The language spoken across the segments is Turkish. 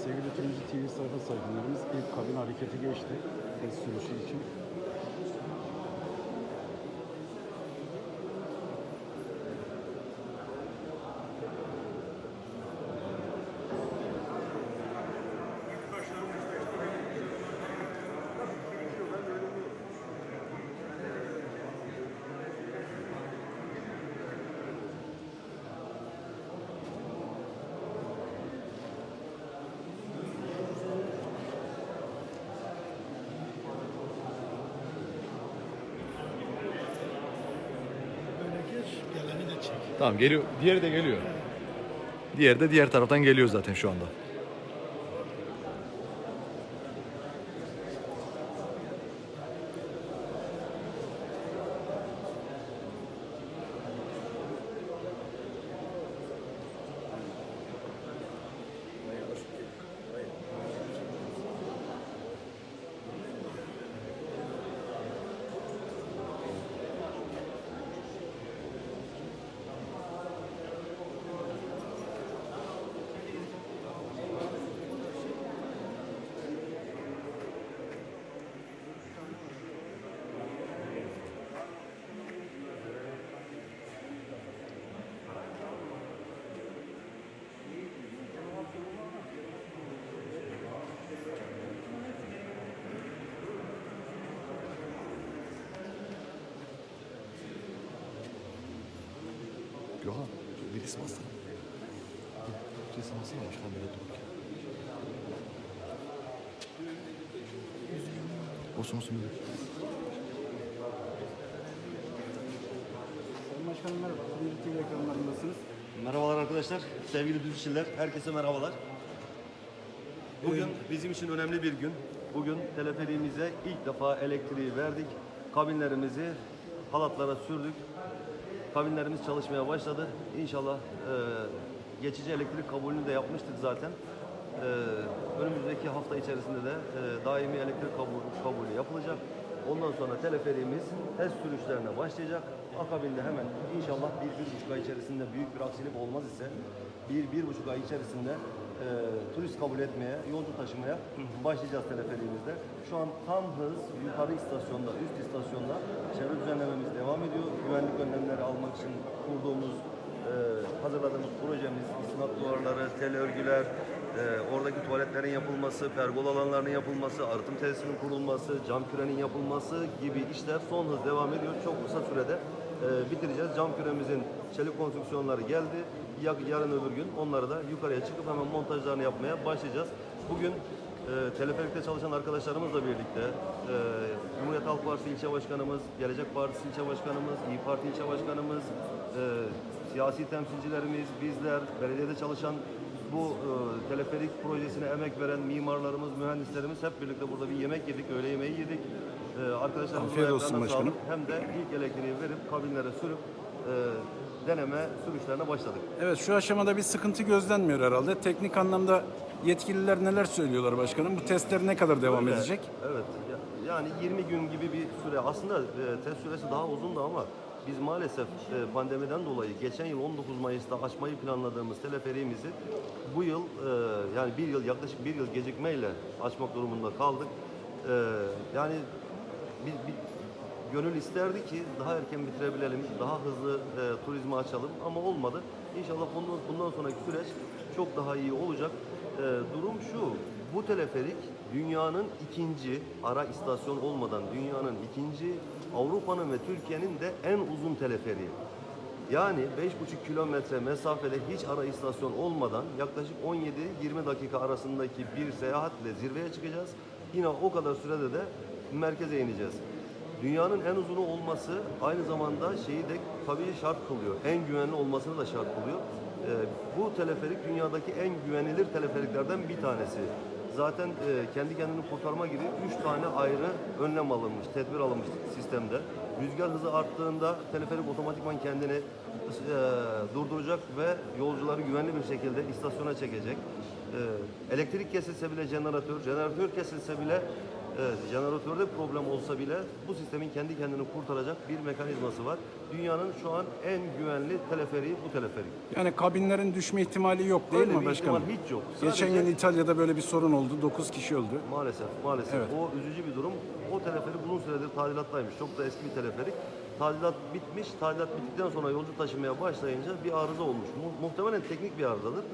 Sevgili Turuncu TV sayfa sahibilerimiz ilk kabin hareketi geçti. Test sürüşü için. Tamam geliyor. Diğeri de geliyor. Diğeri de diğer taraftan geliyor zaten şu anda. Gökhan, bir isim alsana. Bir isim alsana başkan böyle dururken. Olsun olsun böyle. Sayın Başkanım merhaba. Turuncu TV ekranlarındasınız. Merhabalar arkadaşlar, sevgili düzçiler, herkese merhabalar. Bugün bizim için önemli bir gün. Bugün teleferiğimize ilk defa elektriği verdik. Kabinlerimizi halatlara sürdük. Kabinlerimiz çalışmaya başladı. İnşallah e, geçici elektrik kabulünü de yapmıştık zaten. E, önümüzdeki hafta içerisinde de e, daimi elektrik kabul, kabulü yapılacak. Ondan sonra teleferiğimiz test sürüşlerine başlayacak. Akabinde hemen inşallah bir, bir buçuk ay içerisinde büyük bir aksilik olmaz ise bir, bir buçuk ay içerisinde e, turist kabul etmeye, yolcu taşımaya başlayacağız teleferiğimizde. Şu an tam hız yukarı istasyonda, üst istasyonda çevre düzenlememiz devam ediyor. Güvenlik önlemleri almak için kurduğumuz, e, hazırladığımız projemiz, istinat duvarları, tel örgüler, e, oradaki tuvaletlerin yapılması, pergol alanlarının yapılması, arıtım tesisinin kurulması, cam kürenin yapılması gibi işler son hız devam ediyor. Çok kısa sürede e, bitireceğiz. Cam küremizin çelik konstrüksiyonları geldi. Ya, yarın öbür gün onları da yukarıya çıkıp hemen montajlarını yapmaya başlayacağız. Bugün e, teleferikte çalışan arkadaşlarımızla birlikte e, Cumhuriyet Halk Partisi ilçe başkanımız, Gelecek Partisi ilçe başkanımız, İyi Parti ilçe başkanımız, e, siyasi temsilcilerimiz, bizler, belediyede çalışan bu e, teleferik projesine emek veren mimarlarımız, mühendislerimiz hep birlikte burada bir yemek yedik, öğle yemeği yedik. E, arkadaşlarımızın ayaklarına sağlık. Hem de ilk elektriği verip kabinlere sürüp e, deneme sürüşlerine başladık. Evet şu aşamada bir sıkıntı gözlenmiyor herhalde. Teknik anlamda yetkililer neler söylüyorlar başkanım? Bu testler ne kadar devam Öyle. edecek? Evet. Ya- Yani 20 gün gibi bir süre. Aslında e, test süresi daha uzundu ama biz maalesef e, pandemiden dolayı geçen yıl 19 Mayıs'ta açmayı planladığımız teleferiğimizi bu yıl e, yani bir yıl yaklaşık bir yıl gecikmeyle açmak durumunda kaldık. E, yani bir, bir gönül isterdi ki daha erken bitirebilelim, daha hızlı e, turizmi açalım ama olmadı. İnşallah bundan, bundan sonraki süreç çok daha iyi olacak. E, durum şu, bu teleferik dünyanın ikinci ara istasyon olmadan dünyanın ikinci Avrupa'nın ve Türkiye'nin de en uzun teleferiği. Yani 5,5 kilometre mesafede hiç ara istasyon olmadan yaklaşık 17-20 dakika arasındaki bir seyahatle zirveye çıkacağız. Yine o kadar sürede de merkeze ineceğiz. Dünyanın en uzunu olması aynı zamanda şeyi de tabii şart kılıyor. En güvenli olmasını da şart kılıyor. Ee, bu teleferik dünyadaki en güvenilir teleferiklerden bir tanesi. Zaten e, kendi kendini kurtarma gibi üç tane ayrı önlem alınmış, tedbir alınmış sistemde. Rüzgar hızı arttığında teleferik otomatikman kendini e, durduracak ve yolcuları güvenli bir şekilde istasyona çekecek. E, elektrik kesilse bile jeneratör, jeneratör kesilse bile e, Evet, jeneratörde problem olsa bile bu sistemin kendi kendini kurtaracak bir mekanizması var. Dünyanın şu an en güvenli teleferiği bu teleferik. Yani kabinlerin düşme ihtimali yok değil Öyle mi bir başkanım? ihtimal hiç yok. Geçen Sadece- yıl İtalya'da böyle bir sorun oldu. 9 kişi öldü. Maalesef, maalesef. Evet. O üzücü bir durum. O teleferi uzun süredir tadilattaymış. Çok da eski bir teleferik. Tadilat bitmiş. Tadilat bittikten sonra yolcu taşımaya başlayınca bir arıza olmuş. Mu- muhtemelen teknik bir arızadır.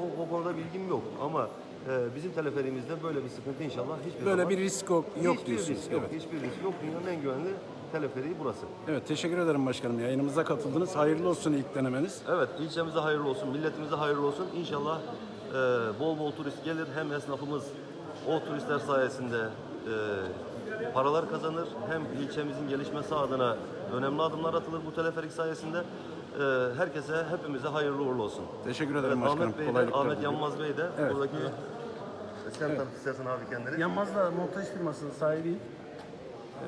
O, o konuda bilgim yok ama e, bizim teleferiğimizde böyle bir sıkıntı inşallah hiçbir Böyle zaman bir risk yok, yok hiçbir diyorsunuz. risk yok. Evet. Hiçbir risk yok. Dünyanın en güvenli teleferiği burası. evet teşekkür ederim başkanım. Yayınımıza katıldınız. Hayırlı olsun ilk denemeniz. Evet, ilçemize hayırlı olsun, milletimize hayırlı olsun. İnşallah e, bol bol turist gelir. Hem esnafımız o turistler sayesinde e, paralar kazanır. Hem ilçemizin gelişmesi adına önemli adımlar atılır bu teleferik sayesinde. E, herkese, hepimize hayırlı uğurlu olsun. Teşekkür Evet, ederim başkanım. Ahmet Bey de, Kolaylıklar Ahmet diliyorum. Yanmaz Bey de Evet. buradaki... Sen tanıt istersen abi kendini. Yanmaz'da montaj firmasının sahibiyim. Ee,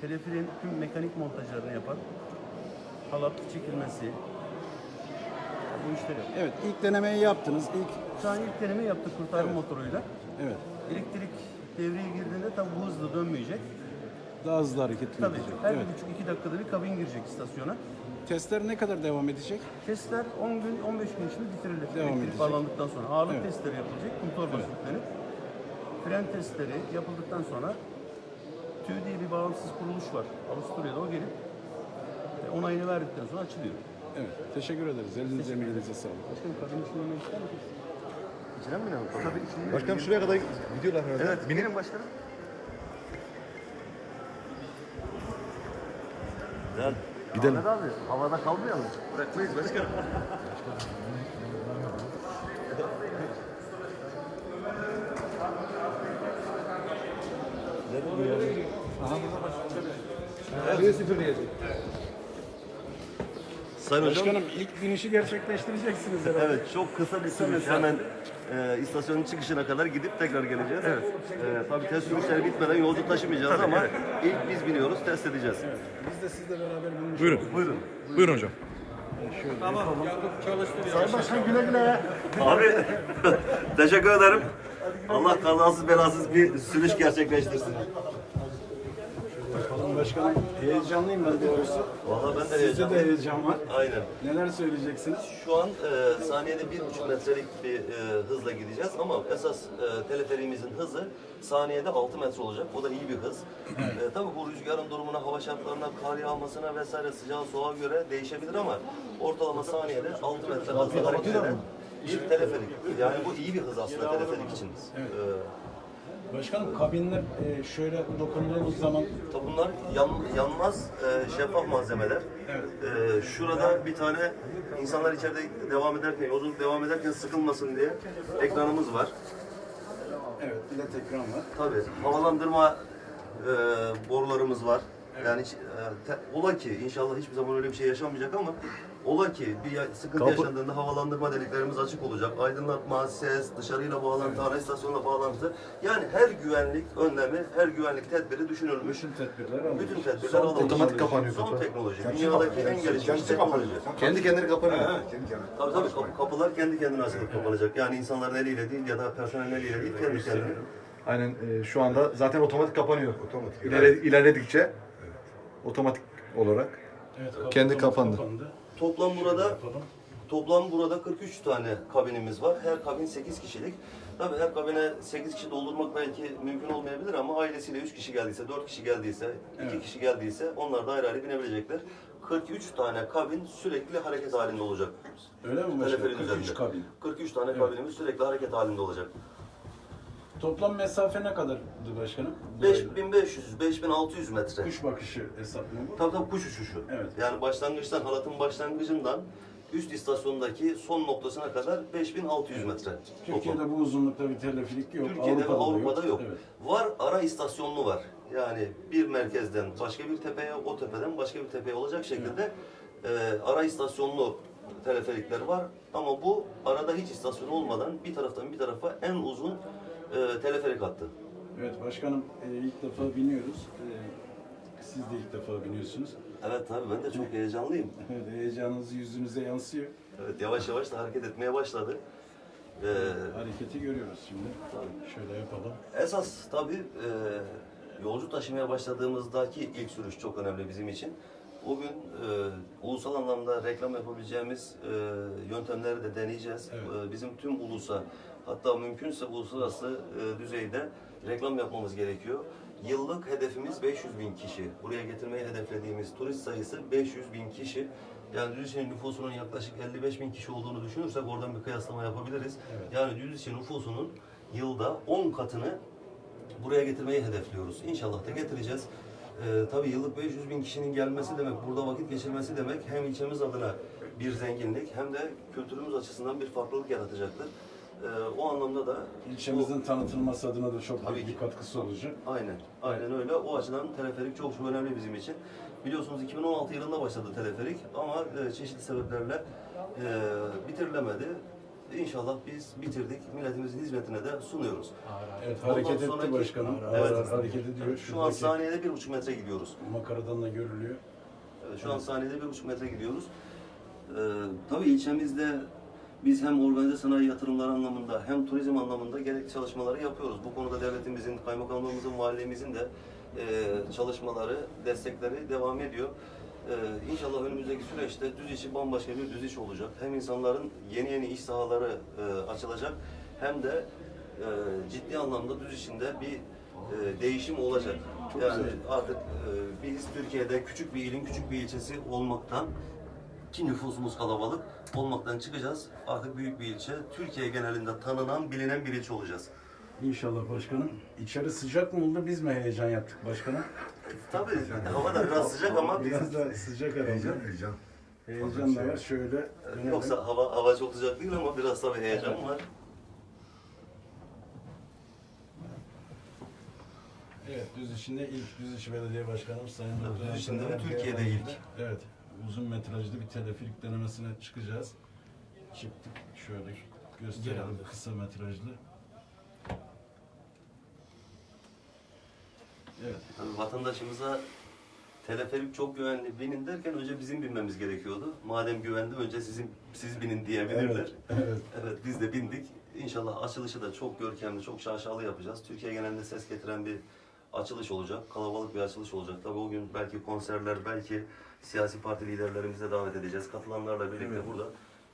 teleferin tüm mekanik montajlarını yapan, halat çekilmesi, bu işleri yapıyor. Evet ilk denemeyi yaptınız. İlk Şu an ilk deneme yaptık kurtarma motoruyla. evet Elektrik devreye girdiğinde tabi bu hızlı dönmeyecek. daha hızlı hareketli Tabii edecek. her Evet. bir buçuk iki dakikada bir kabin girecek istasyona. Testler ne kadar devam edecek? Testler 10 gün 15 gün içinde bitirilir. Devam Elektrik edecek. bağlandıktan sonra ağırlık Evet. testleri yapılacak. Motor basınçları. Fren testleri yapıldıktan sonra TÜ diye bir bağımsız kuruluş var. Avusturya'da o gelip e, onayını verdikten sonra açılıyor. Evet. Teşekkür ederiz. Elinize emeğinize sağlık. Başkanım kabin içine inmek ister misiniz? İçine mi binelim? Tabii içine Başkanım şuraya kadar gidiyorlar herhalde. Evet, binin başkanım. Güzel. Gidelim. Ahmet abi, havada kalmayalım. Bırakmayız başkanım. Sayın hocam, Başkanım ilk binişi gerçekleştireceksiniz herhalde. Evet, çok kısa bir sürüş. Hemen e, istasyonun çıkışına kadar gidip tekrar geleceğiz. Evet. E, tabii test sürüşleri bitmeden yolcu taşımayacağız ama ilk biz biniyoruz, test edeceğiz. Biz de sizle beraber binmiş Buyurun. Buyurun. Buyurun hocam. Abi, teşekkür ederim. Allah kazasız belasız bir sürüş gerçekleştirsin. Başkanım. Heyecanlıyım ben doğrusu. Vallahi ben de Sizde de heyecanlıyım. heyecan var. Aynen. Neler söyleyeceksiniz? Şu an e, saniyede bir buçuk metrelik bir e, hızla gideceğiz ama esas e, teleferiğimizin hızı saniyede 6 metre olacak. O da iyi bir hız. E, tabii bu rüzgarın durumuna, hava şartlarına, kar yağmasına vesaire sıcağa soğuğa göre değişebilir ama ortalama saniyede 6 metre hızla hareket eden bir teleferik. Yani bu iyi bir hız aslında teleferik için. E, Başkanım kabinler e, şöyle dokunduğunuz zaman Tabii bunlar yan, yanmaz e, şeffaf malzemeler. E, şurada bir tane insanlar içeride devam ederken, yolculuk devam ederken sıkılmasın diye ekranımız var. evet bilet ekran var. Tabii havalandırma e, borularımız var. Yani hiç, e, te- ola ki inşallah hiçbir zaman öyle bir şey yaşanmayacak ama ola ki bir sıkıntı Kapı- yaşandığında havalandırma deliklerimiz açık olacak. Aydınlatma, ses, dışarıyla bağlantı, ana istasyonla bağlantı. Yani her güvenlik önlemi, her güvenlik tedbiri düşünülmüş. Bütün tedbirler alınmış. Bütün tedbirler alınmış. otomatik kapanıyor Son kapı. teknoloji. Dünyadaki en gelişmiş teknoloji. Kendi kendine kapanıyor. Tabii tabii kapı- kapılar kendi kendine açılıp kapanacak. Yani insanların eliyle değil ya da personelin eliyle değil kendi kendine. Aynen e, şu anda zaten otomatik kapanıyor. Otomatik. ilerledikçe otomatik olarak. Evet, kapı Kendi otomatik kapandı. Toplam burada. Toplam burada 43 tane kabinimiz var. Her kabin 8 kişilik. Tabii her kabine 8 kişi doldurmak belki mümkün olmayabilir ama ailesiyle 3 kişi geldiyse, 4 kişi geldiyse, 2 kişi geldiyse onlar da ayrı ayrı binebilecekler. 43 tane kabin sürekli hareket halinde olacak. Öyle mi başkanım? Teleferin 43 üzerinde. kabin. 43 tane kabinimiz sürekli hareket halinde olacak. Toplam mesafe ne kadardı başkanım? 5500, 5600 metre. Kuş bakışı hesap mı bu? Tabii tabii kuş uçuşu. Evet. Yani başlangıçtan, halatın başlangıcından üst istasyondaki son noktasına kadar 5600 metre. Toplam. Türkiye'de bu uzunlukta bir teleferik yok. Türkiye'de ve Avrupa'da yok. Evet. Var ara istasyonlu var. Yani bir merkezden başka bir tepeye, o tepeden başka bir tepeye olacak şekilde e, ara istasyonlu teleferikler var. Ama bu arada hiç istasyon olmadan bir taraftan bir tarafa en uzun e, teleferik hattı. Evet başkanım e, ilk defa biniyoruz. E, siz de ilk defa biniyorsunuz. Evet tabii ben de çok heyecanlıyım. Evet, heyecanınız yüzünüze yansıyor. Evet yavaş yavaş da hareket etmeye başladı. Ee, Hareketi görüyoruz şimdi. Tabii. Şöyle yapalım. Esas tabii e, yolcu taşımaya başladığımızdaki ilk sürüş çok önemli bizim için. O gün e, ulusal anlamda reklam yapabileceğimiz e, yöntemleri de deneyeceğiz. Evet. E, bizim tüm ulusa hatta mümkünse uluslararası e, düzeyde reklam yapmamız gerekiyor. Yıllık hedefimiz 500 bin kişi. Buraya getirmeyi hedeflediğimiz turist sayısı 500 bin kişi. Yani Düzce'nin nüfusunun yaklaşık 55 bin kişi olduğunu düşünürsek oradan bir kıyaslama yapabiliriz. Evet. Yani Düzce nüfusunun yılda 10 katını buraya getirmeyi hedefliyoruz. İnşallah da getireceğiz. Ee, tabii yıllık 500 bin kişinin gelmesi demek, burada vakit geçirmesi demek hem ilçemiz adına bir zenginlik hem de kültürümüz açısından bir farklılık yaratacaktır. Ee, o anlamda da İlçemizin tanıtılması adına da çok Tabii büyük bir katkısı olacak. Aynen, aynen öyle. O açıdan teleferik çok çok önemli bizim için. Biliyorsunuz 2016 yılında başladı teleferik ama e, çeşitli sebeplerle e, bitirilemedi. İnşallah biz bitirdik. Milletimizin hizmetine de sunuyoruz. Evet Ondan hareket etti sonraki- başkanım. Evet. Ağır hareket ediyor. Şu an Şuradaki saniyede bir buçuk metre gidiyoruz. makaradan da görülüyor. Evet, Şu an saniyede bir buçuk metre gidiyoruz. Ee, tabii ilçemizde biz hem organize sanayi yatırımları anlamında hem turizm anlamında gerekli çalışmaları yapıyoruz. Bu konuda devletimizin, kaymakamlığımızın, valimizin de e, çalışmaları, destekleri devam ediyor. Ee, inşallah önümüzdeki süreçte düz işi bambaşka bir düz iş olacak. Hem insanların yeni yeni iş sahaları e, açılacak hem de e, ciddi anlamda düz işinde bir e, değişim olacak. yani artık e, biz Türkiye'de küçük bir ilin küçük bir ilçesi olmaktan ki nüfusumuz kalabalık olmaktan çıkacağız. Artık büyük bir ilçe. Türkiye genelinde tanınan, bilinen bir ilçe olacağız. İnşallah başkanım. İçeri sıcak mı oldu biz mi heyecan yaptık başkanım? Tabii hava da biraz sıcak ama biz Biraz da sıcak herhalde. Heyecan, heyecan. Heyecan da var. Şöyle dönelim. yoksa hava hava çok sıcak değil ama biraz tabii heyecan var. Evet, düz içinde ilk düz içi belediye başkanımız Sayın Doktor düz içinde ve Türkiye'de ilk. Evet, uzun metrajlı bir teleferik denemesine çıkacağız. Çıktık, şöyle gösterelim kısa metrajlı. Evet, Tabii vatandaşımıza teleferik çok güvenli binin derken önce bizim binmemiz gerekiyordu. Madem güvenli önce sizin siz binin diyebilirler. evet, evet. Evet biz de bindik. İnşallah açılışı da çok görkemli, çok şaşalı yapacağız. Türkiye genelinde ses getiren bir açılış olacak. Kalabalık bir açılış olacak. Tabii o gün belki konserler, belki siyasi parti liderlerimizi de davet edeceğiz. Katılanlarla birlikte burada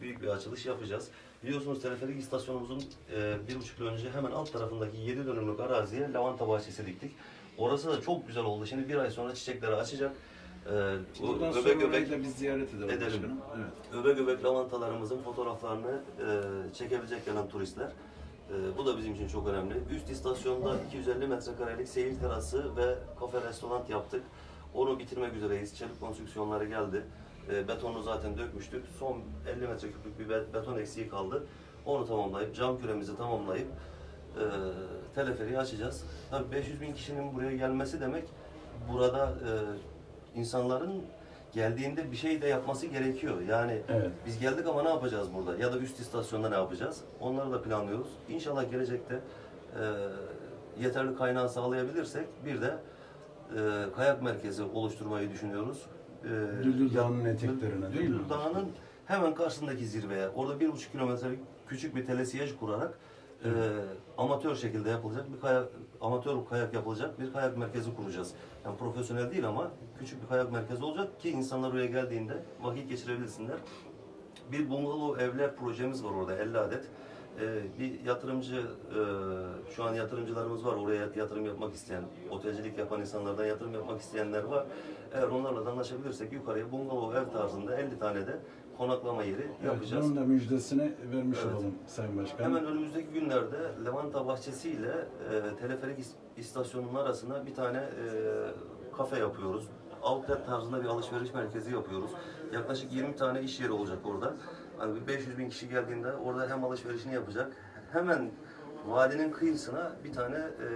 büyük bir açılış yapacağız. Biliyorsunuz teleferik istasyonumuzun e, bir buçuk yıl önce hemen alt tarafındaki 7 dönümlük araziye lavanta bahçesi diktik. Orası da çok güzel oldu. Şimdi bir ay sonra çiçekleri açacak. E, bu Buradan sonra göbek orayı göbek da biz ziyaret edelim, Edelim. başkanım. Evet. Öbe göbek lavantalarımızın fotoğraflarını e, çekebilecek gelen turistler. E, bu da bizim için çok önemli. Üst istasyonda 250 metrekarelik seyir terası ve kafe restoran yaptık. Onu bitirmek üzereyiz. Çelik konstrüksiyonları geldi. E, betonu zaten dökmüştük. Son 50 metreküplük bir be- beton eksiği kaldı. Onu tamamlayıp, cam küremizi tamamlayıp e, teleferiği açacağız. Tabii 500 bin kişinin buraya gelmesi demek burada e, insanların geldiğinde bir şey de yapması gerekiyor. Yani Evet. biz geldik ama ne yapacağız burada? Ya da üst istasyonda ne yapacağız? Onları da planlıyoruz. İnşallah gelecekte e, yeterli kaynağı sağlayabilirsek bir de e, kayak merkezi oluşturmayı düşünüyoruz. E, Düldül Dağı'nın eteklerine değil mi? Düldül Dağı'nın hemen karşısındaki zirveye, orada bir buçuk kilometrelik küçük bir telesiyaj kurarak e, amatör şekilde yapılacak bir kayak, amatör kayak yapılacak bir kayak merkezi kuracağız. Yani profesyonel değil ama küçük bir kayak merkezi olacak ki insanlar oraya geldiğinde vakit geçirebilsinler. Bir bungalov evler projemiz var orada 50 adet. Ee, bir yatırımcı, e, şu an yatırımcılarımız var oraya yatırım yapmak isteyen, otelcilik yapan insanlardan yatırım yapmak isteyenler var. Eğer onlarla da anlaşabilirsek yukarıya bungalov ev tarzında 50 tane de konaklama yeri Evet, yapacağız. bunun da müjdesini vermiş Evet. olalım Sayın Başkanım. Hemen önümüzdeki günlerde Levanta Bahçesi ile e, teleferik is- istasyonunun arasına bir tane e, kafe yapıyoruz. Outlet tarzında bir alışveriş merkezi yapıyoruz. Yaklaşık 20 tane iş yeri olacak orada. Bir 500 bin kişi geldiğinde orada hem alışverişini yapacak. Hemen vadinin kıyısına bir tane e,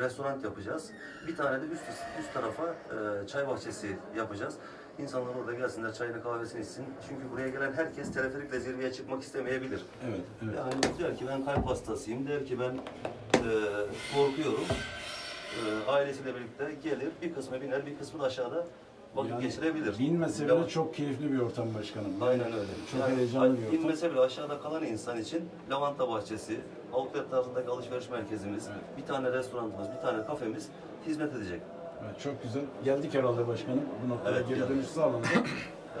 restoran yapacağız. Bir tane de üst üst tarafa e, çay bahçesi yapacağız. İnsanlar orada gelsinler çayını kahvesini içsin. Çünkü buraya gelen herkes teleferikle zirveye çıkmak istemeyebilir. Evet, evet. Yani der ki ben kalp hastasıyım, der ki ben e, korkuyorum. E, ailesiyle birlikte gelir, bir kısmı biner, bir kısmı da aşağıda vakit Yani geçirebilir. Binmese bile çok keyifli bir ortam başkanım. Aynen öyle. Çok Yani heyecanlı bir ortam. İnmese bile aşağıda kalan insan için lavanta bahçesi, outlet tarzındaki alışveriş merkezimiz, bir tane restoranımız, bir tane kafemiz hizmet edecek. Evet, çok güzel. Geldik herhalde başkanım. Bu noktada Evet, geri geldik. dönüş sağlandı.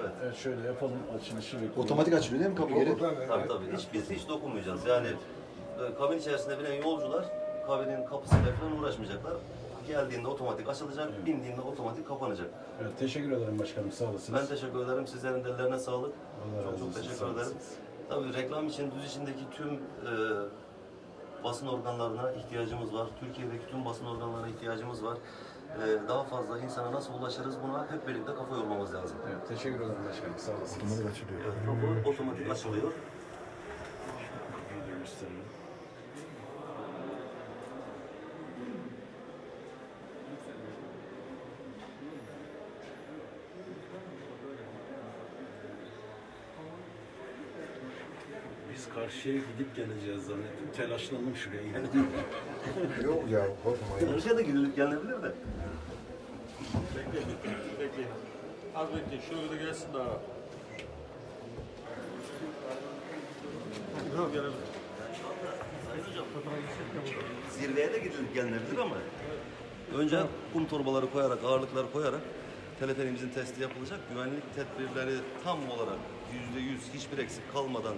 Evet. evet, şöyle yapalım açılışı bekliyorum. Otomatik açılıyor değil mi kapı geri? Tabii tabii. Hiç biz hiç dokunmayacağız. Yani e, kabin içerisinde binen yolcular kabinin kapısıyla falan uğraşmayacaklar. Geldiğinde otomatik açılacak, bindiğinde otomatik kapanacak. Evet, teşekkür ederim başkanım. Sağ olasınız. Ben teşekkür ederim. Sizlerin de ellerine sağlık. Allah çok çok olsun, teşekkür sağ ederim. olasınız. Tabii reklam için düz içindeki tüm e, basın organlarına ihtiyacımız var. Türkiye'deki tüm basın organlarına ihtiyacımız var. E, daha fazla insana nasıl ulaşırız buna hep birlikte kafa yormamız lazım. Evet, teşekkür ederim başkanım. Sağ olasınız. Otomatik açılıyor. Evet, otomatik açılıyor. Karşıya gidip geleceğiz zannettim. Telaşlandım şuraya geldim. Yok ya korkma. Karşıya da gidilip gelinebilir de. Bekleyin, bekleyin. Az bekleyin, şöyle de gelsin daha. Yok, gelebilir. Zirveye de gidilip gelinebilir ama önce kum torbaları koyarak, ağırlıkları koyarak teleferimizin testi yapılacak. Güvenlik tedbirleri tam olarak yüzde yüz hiçbir eksik kalmadan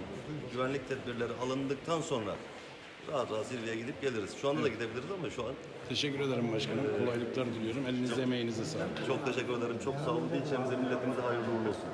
güvenlik tedbirleri alındıktan sonra rahat rahat zirveye gidip geliriz. Şu anda da gidebiliriz ama şu an Teşekkür ederim başkanım. Kolaylıklar diliyorum. Elinize emeğinize sağlık. çok teşekkür ederim. Çok sağ olun. İlçemize, milletimize hayırlı uğurlu olsun.